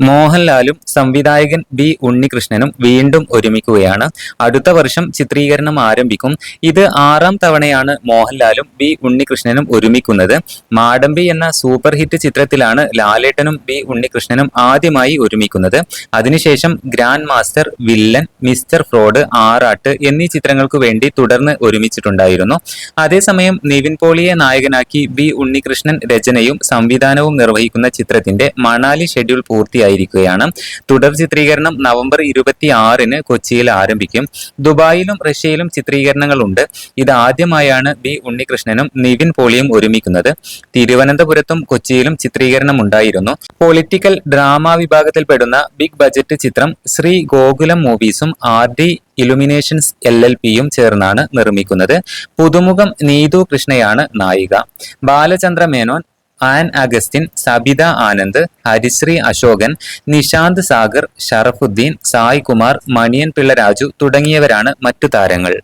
മോഹൻലാലും സംവിധായകൻ ബി ഉണ്ണികൃഷ്ണനും വീണ്ടും ഒരുമിക്കുകയാണ്. അടുത്ത വർഷം ചിത്രീകരണം ആരംഭിക്കും. ഇത് ആറാം തവണയാണ് മോഹൻലാലും ബി ഉണ്ണികൃഷ്ണനും ഒരുമിക്കുന്നത്. മാടമ്പി എന്ന സൂപ്പർ ഹിറ്റ് ചിത്രത്തിലാണ് ലാലേട്ടനും ബി ഉണ്ണികൃഷ്ണനും ആദ്യമായി ഒരുമിക്കുന്നത്. അതിനുശേഷം grand master villain mister fraud Aarattu എന്നീ ചിത്രങ്ങൾക്കു വേണ്ടി തുടർന്ന് ഒരുമിച്ചിട്ടുണ്ടായിരുന്നു. അതേസമയം നിവിൻ പോളിയെ നായകനാക്കി ബി ഉണ്ണികൃഷ്ണൻ രചനയും സംവിധാനവും നിർവഹിക്കുന്ന ചിത്രത്തിന്റെ മണാലി ഷെഡ്യൂൾ പൂർത്തിയായിരിക്കുകയാണ് തുടർ ചിത്രീകരണം നവംബർ ഇരുപത്തി ആറിന് കൊച്ചിയിൽ ആരംഭിക്കും. ദുബായിലും റഷ്യയിലും ചിത്രീകരണങ്ങളുണ്ട്. ഇത് ആദ്യമായാണ് ബി ഉണ്ണികൃഷ്ണനും നിവിൻ പോളിയും ഒരുമിക്കുന്നത്. തിരുവനന്തപുരത്തും കൊച്ചിയിലും ചിത്രീകരണം ഉണ്ടായിരുന്നു പൊളിറ്റിക്കൽ ഡ്രാമ വിഭാഗത്തിൽപ്പെടുന്ന ബിഗ് ബജറ്റ് ചിത്രം Sree Gokulam മൂവീസും R D illuminations L L പിയും ചേർന്നാണ് നിർമ്മിക്കുന്നത്. പുതുമുഖം നീതു കൃഷ്ണയാണ് നായിക. ബാലചന്ദ്ര മേനോൻ ആൻ അഗസ്റ്റിൻ സബിത ആനന്ദ് ഹരിശ്രീ അശോകൻ നിഷാന്ത് സാഗർ ഷറഫുദ്ദീൻ സായ്കുമാർ മണിയൻ പിള്ള രാജു തുടങ്ങിയവരാണ് മറ്റു താരങ്ങൾ.